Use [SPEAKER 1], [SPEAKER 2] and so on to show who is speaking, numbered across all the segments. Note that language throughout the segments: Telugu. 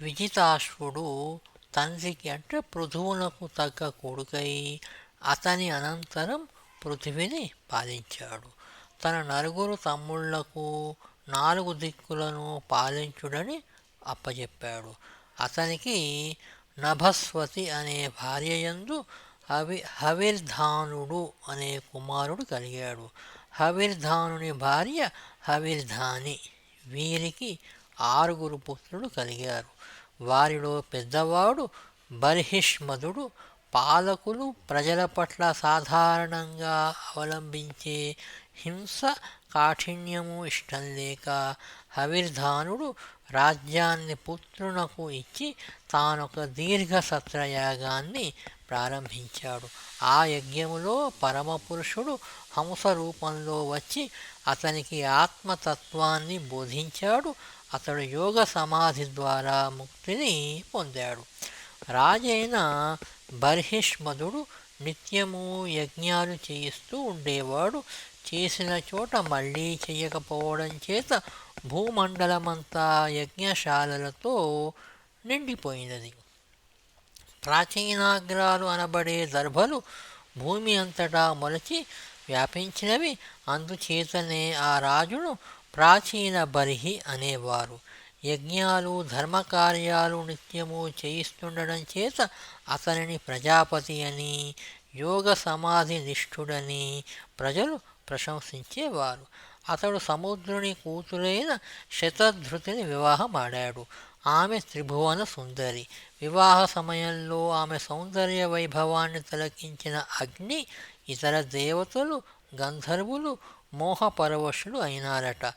[SPEAKER 1] విజితాశ్వుడు తండ్రికి అంటే పృథువునకు తగ్గ కొడుకై అతని అనంతరం పృథివిని పాలించాడు. తన నలుగురు తమ్ముళ్ళకు నాలుగు దిక్కులను పాలించుడని అప్పచెప్పాడు అతనికి నభస్వతి అనే భార్యయందు హవి హవిర్ధానుడు అనే కుమారుడు కలిగాడు. హవిర్ధానుని భార్య హవిర్ధాని. వీరికి ఆరుగురు పుత్రులు కలిగారు. వారిలో పెద్దవాడు బర్హిష్మధుడు పాలకులు ప్రజల పట్ల సాధారణంగా అవలంబించే హింస కాఠిన్యము ఇష్టం లేక హవిర్ధానుడు రాజ్యాన్ని పుత్రునకు ఇచ్చి తానొక దీర్ఘ సత్రయాగాన్ని ప్రారంభించాడు. ఆ యజ్ఞములో పరమపురుషుడు హంస రూపంలో వచ్చి అతనికి ఆత్మతత్వాన్ని బోధించాడు. అతడు యోగ సమాధి ద్వారా ముక్తిని పొందాడు. రాజైన బర్హిష్మధుడు నిత్యము యజ్ఞాలు చేయిస్తూ ఉండేవాడు. చేసిన చోట మళ్ళీ చేయకపోవడం చేత భూమండలమంతా యజ్ఞశాలలతో నిండిపోయినది. ప్రాచీనాగ్రాలు అనబడే దర్భలు భూమి అంతటా మొలచి వ్యాపించినవి. అందుచేతనే ఆ రాజును ప్రాచీన బర్హి అనేవారు. యజ్ఞాలు ధర్మకార్యాలు నిత్యము చేయిస్తుండడం చేత అతనిని ప్రజాపతి అని యోగ సమాధి నిష్ఠుడని ప్రజలు ప్రశంసించేవారు. అతడు సముద్రుని కూతురైన శతధృతిని వివాహమాడాడు. ఆమె త్రిభువన సుందరి. వివాహ సమయంలో ఆమె సౌందర్య వైభవాన్ని తిలకించిన అగ్ని ఇతర దేవతలు గంధర్వులు మోహపరవశులు అయినారట.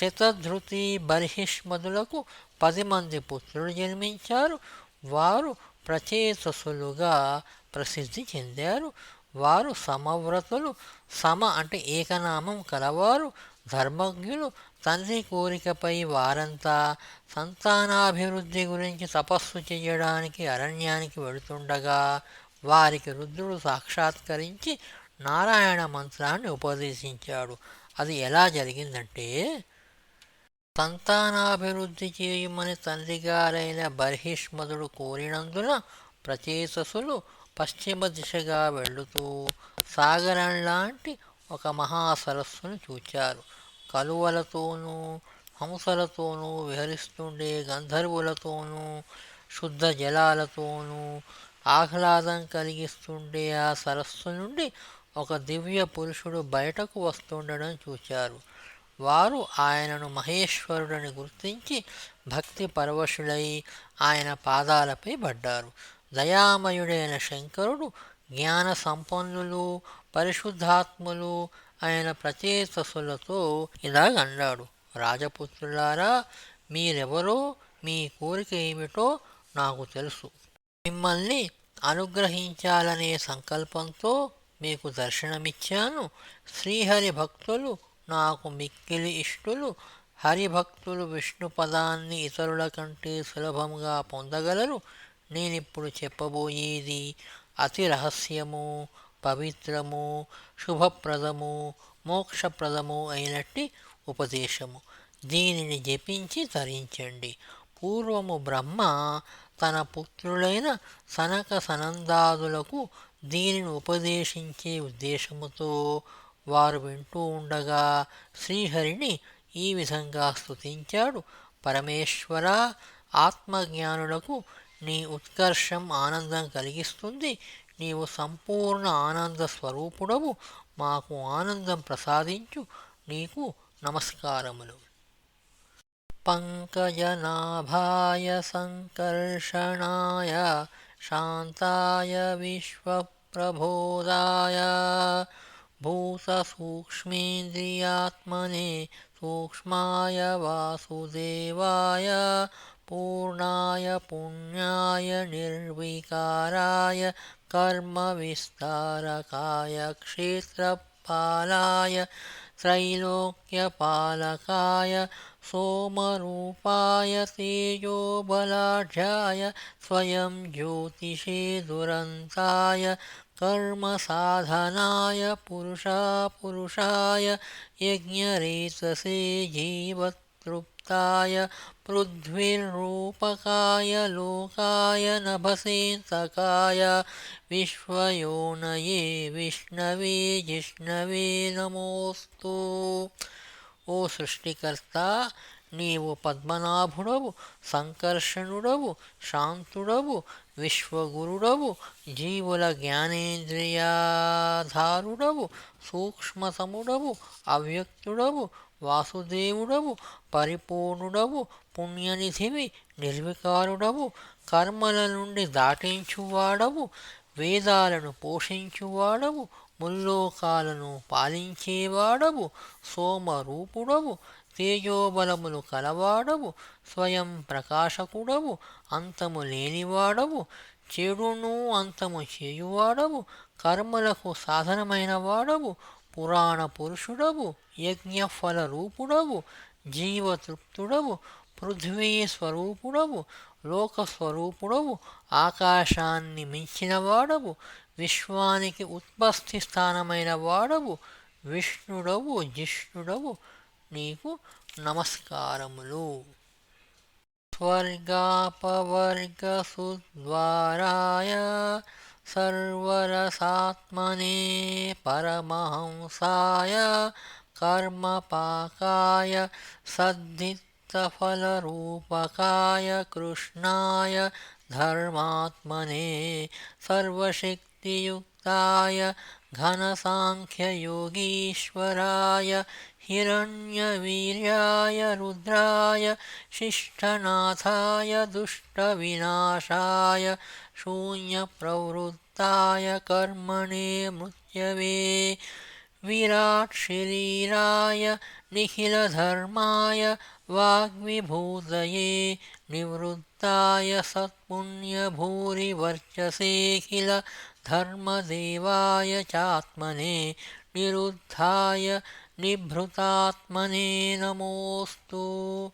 [SPEAKER 1] శతధృతి బర్హిష్మదులకు పది మంది పుత్రులు జన్మించారు. వారు ప్రచేతసులుగా ప్రసిద్ధి చెందారు. వారు సమవ్రతులు సమ అంటే ఏకనామం కలవారు. ధర్మజ్ఞులు తండ్రి కోరికపై వారంతా సంతానాభివృద్ధి గురించి తపస్సు చేయడానికి అరణ్యానికి వెళుతుండగా వారికి రుద్రుడు సాక్షాత్కరించి నారాయణ మంత్రాన్ని ఉపదేశించాడు. అది ఎలా జరిగిందంటే సంతానాభివృద్ధి చేయమని తండ్రిగారైన బర్హిష్మదుడు కోరినందున ప్రచేతసులు పశ్చిమ దిశగా వెళుతూ సాగరం లాంటి ఒక మహాసరస్సును చూచారు. కలువలతోనూ హంసలతోనూ విహరిస్తుండే గంధర్వులతోనూ శుద్ధ జలాలతోనూ ఆహ్లాదం కలిగిస్తుండే ఆ సరస్సు నుండి ఒక దివ్య పురుషుడు బయటకు వస్తుండడం చూచారు. వారు ఆయనను మహేశ్వరుడని గుర్తించి భక్తి పరవశులై ఆయన పాదాలపై పడ్డారు. దయామయుడైన శంకరుడు జ్ఞాన సంపన్నులు పరిశుద్ధాత్ములు ఆయన ప్రచేతసులతో ఇలాగన్నాడు రాజపుత్రులారా మీరెవరో మీ కోరిక ఏమిటో నాకు తెలుసు. మిమ్మల్ని అనుగ్రహించాలనే సంకల్పంతో మీకు దర్శనమిచ్చాను. శ్రీహరి భక్తులు నాకు మిక్కిలి ఇష్టులు. హరిభక్తులు విష్ణు పదాన్ని ఇతరుల కంటే సులభంగా పొందగలరు. నేనిప్పుడు చెప్పబోయేది అతి రహస్యము పవిత్రము శుభప్రదము మోక్షప్రదము అయినట్టి ఉపదేశము. దీనిని జపించి తరించండి. పూర్వము బ్రహ్మ తన పుత్రులైన సనక సనందాదులకు దీనిని ఉపదేశించే ఉద్దేశముతో వారు వింటూ ఉండగా శ్రీహరిని ఈ విధంగా స్తుతించాడు. పరమేశ్వర ఆత్మజ్ఞానులకు నీ ఉత్కర్షం ఆనందం కలిగిస్తుంది. నీవు సంపూర్ణ ఆనంద స్వరూపుడవు. మాకు ఆనందం ప్రసాదించు. నీకు నమస్కారములు. పంకజనాభాయ సంకర్షణాయ शान्ताय विश्वप्रबोधाय भूतसूक्ष्मेन्द्रियात्मने सूक्ष्माय वासुदेवाय। पूर्णाय पुण्याय निर्विकाराय। कर्मविस्तारकाय क्षेत्रपालाय। त्रैलोक्यपालकाय सोमरूपाय तेजोबलाढ्याय स्वयं ज्योतिषे दुरन्ताय कर्मसाधनाय पुरुषापुरुषाय यज्ञरेतसे जीवतृप्ताय पृथ्वीरूपकाय लोकाय नभसेन्तकाय విశ్వయోనయే విష్ణవే జిష్ణవే నమోస్తు ఓ సృష్టికర్త నీవు పద్మనాభుడవు సంకర్షణుడవు శాంతుడవు విశ్వగురుడవు జీవుల జ్ఞానేంద్రియాధారుడవు సూక్ష్మతముడవు అవ్యక్తుడవు వాసుదేవుడవు పరిపూర్ణుడవు పుణ్యనిధివి నిర్వికారుడవు కర్మల నుండి దాటించువాడవు వేదాలను పోషించువాడవు ముల్లోకాలను పాలించేవాడవు సోమరూపుడవు తేజోబలములు కలవాడవు స్వయం ప్రకాశకుడవు అంతము లేనివాడవు చెడును అంతము చేయువాడవు కర్మలకు సాధనమైన వాడవు పురాణ పురుషుడవు యజ్ఞఫల రూపుడవు జీవతృప్తుడవు పృథ్వీ స్వరూపుడవు లోకస్వరూపుడవు ఆకాశాన్ని మించిన వాడవు విశ్వానికి ఉత్పత్తి స్థానమైన వాడవు విష్ణుడవు జిష్ణుడవు. నీకు నమస్కారములు. స్వర్గాపవర్గసుద్వారాయ सर्वरसात्मने परमहंसाय कर्मपाकाय सद्धित्तफलरूपकाय कृष्णाय धर्मात्मने सर्वशक्तियुक्ताय घनसाङ्ख्ययोगीश्वराय हिरण्यवीर्याय रुद्राय शिष्ठनाथाय दुष्टविनाशाय शून्यप्रवृत्ताय कर्मणे मृत्यवे। विराट शरीराय निखिलधर्माय वाग्विभूतये। निवृत्ताय सत्पुण्यभूरिवर्चसेखिल धर्मदेवाय चात्मने। निरुद्धाय निभृतात्मने नमोऽस्तु।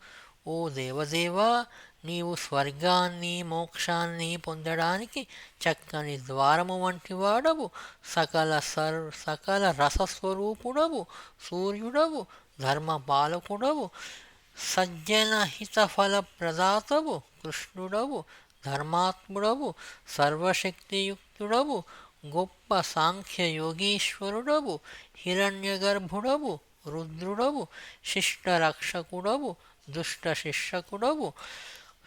[SPEAKER 1] ओ देवदेव నీవు స్వర్గాన్ని మోక్షాన్ని పొందడానికి చక్కని ద్వారము వంటి వాడవు. సకల సర్ సకల రసస్వరూపుడవు. సూర్యుడవు. ధర్మపాలకుడవు. సజ్జన హితఫల ప్రదాతవు కృష్ణుడవు. ధర్మాత్ముడవు. సర్వశక్తియుక్తుడవు. గొప్ప సాంఖ్య యోగీశ్వరుడవు హిరణ్యగర్భుడవు. రుద్రుడవు. శిష్టరక్షకుడవు. దుష్ట శిక్షకుడవు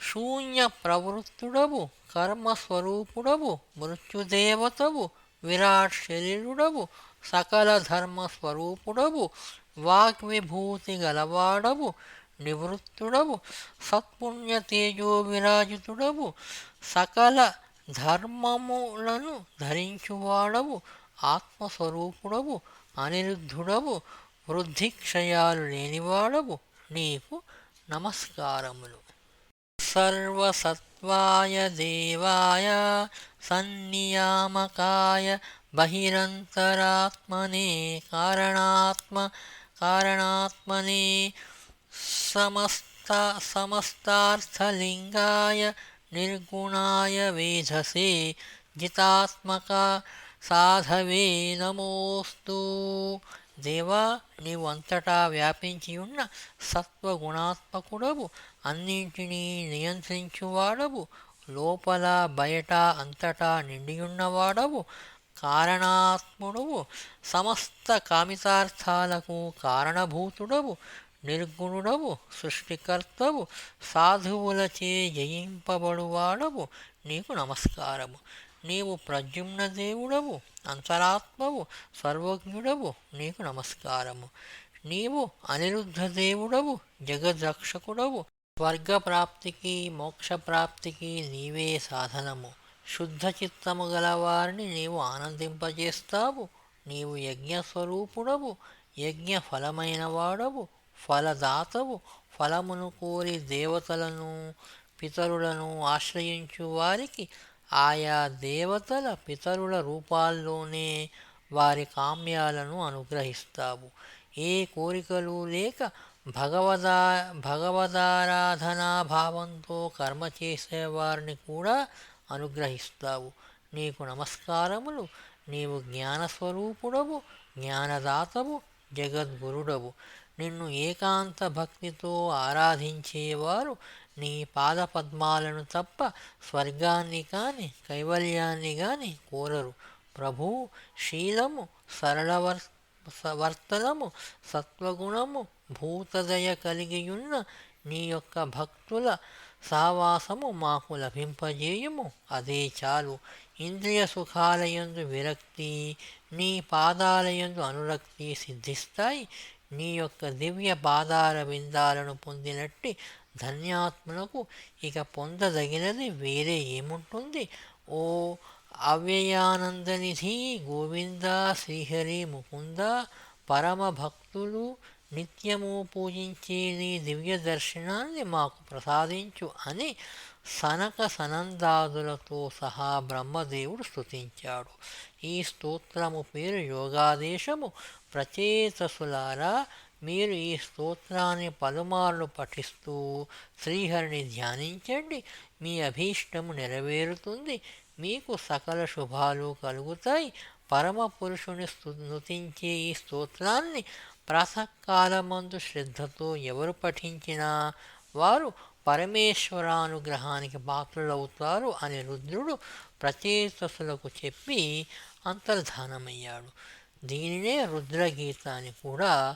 [SPEAKER 1] శూన్య ప్రవృత్తుడవు కర్మస్వరూపుడవు మృత్యుదేవతవు విరాట్ శరీరుడవు సకల ధర్మస్వరూపుడవు వాగ్విభూతి గలవాడవు నివృత్తుడవు సత్పుణ్య తేజో విరాజితుడవు సకల ధర్మములను ధరించువాడవు ఆత్మస్వరూపుడవు అనిరుద్ధుడవు వృద్ధిక్షయాలు లేనివాడవు. నీకు నమస్కారములు. సర్వసత్వాయ దేవాయ సన్నియామకాయ బహిరంతరాత్మనే కారణాత్మ కారణాత్మనే సమస్త సమస్తార్థలింగాయ నిర్గుణాయ వేధసే జితాత్మక సాధవే నమోస్తు దేవా నీవు అంతటా వ్యాపించి ఉన్న సత్వగుణాత్మకుడవు. అన్నింటినీ నియంత్రించువాడవు. లోపల బయట అంతటా నిండియున్నవాడవు. కారణాత్ముడవు. సమస్త కామితార్థాలకు కారణభూతుడవు. నిర్గుణుడవు. సృష్టికర్తవు. సాధువులచే జయింపబడువాడవు. నీకు నమస్కారము. నీవు ప్రజుమ్న దేవుడవు అంతరాత్మవు సర్వజ్ఞుడవు నీకు నమస్కారము. నీవు అనిరుద్ధ దేవుడవు జగద్రక్షకుడవు. స్వర్గప్రాప్తికి మోక్షప్రాప్తికి నీవే సాధనము. శుద్ధ చిత్తము గలవారిని నీవు ఆనందింపజేస్తావు. నీవు యజ్ఞస్వరూపుడవు యజ్ఞ ఫలమైన వాడవు ఫలదాతవు. ఫలమును కోరి దేవతలను పితరులను ఆశ్రయించు వారికి ఆయా దేవతల పితరుల రూపాల్లోనే వారి కామ్యాలను అనుగ్రహిస్తావు. ఏ కోరికలు లేక భగవదా భగవదారాధనా భావంతో కర్మ చేసేవారిని కూడా అనుగ్రహిస్తావు. నీకు నమస్కారములు నీవు జ్ఞానస్వరూపుడవు జ్ఞానదాతవు జగద్గురుడవు. నిన్ను ఏకాంత భక్తితో ఆరాధించేవారు నీ పాదపద్మాలను తప్ప స్వర్గాన్ని కాని కైవల్యాన్ని కానీ కోరరు. ప్రభు శీలము సరళవర్ వర్తనము సత్వగుణము భూతదయ కలిగియున్న నీ యొక్క భక్తుల సావాసము మాకు లభింపజేయుము. అదే చాలు. ఇంద్రియ సుఖాలయందు విరక్తి నీ పాదాలయందు అనురక్తి సిద్ధిస్తాయి. నీ యొక్క దివ్య పాదాల విందాలను పొందినట్టి ధన్యాత్ములకు ఇక పొందదగినది వేరే ఏముంటుంది? ఓ అవ్యయానందనిధి గోవింద శ్రీహరి ముకుంద పరమభక్తులు నిత్యము పూజించే నీ దివ్య దర్శనాన్ని మాకు ప్రసాదించు అని సనక సనందాదులతో సహా బ్రహ్మదేవుడు స్తుతించాడు. ఈ స్తోత్రము పేరు యోగాదేశము. ప్రచేతసులారా మీరు ఈ స్తోత్రాన్ని పలుమార్లు పఠిస్తూ శ్రీహరిని ధ్యానించండి. మీ అభీష్టము నెరవేరుతుంది. మీకు సకల శుభాలు కలుగుతాయి. పరమ పురుషుని స్తుతించే ఈ స్తోత్రాన్ని ప్రాతకాలమందు శ్రద్ధతో ఎవరు పఠించినా వారు పరమేశ్వరానుగ్రహానికి పాత్రులవుతారు అని రుద్రుడు ప్రచేతసులకు చెప్పి అంతర్ధానమయ్యాడు. దీనినే రుద్రగీత అని కూడా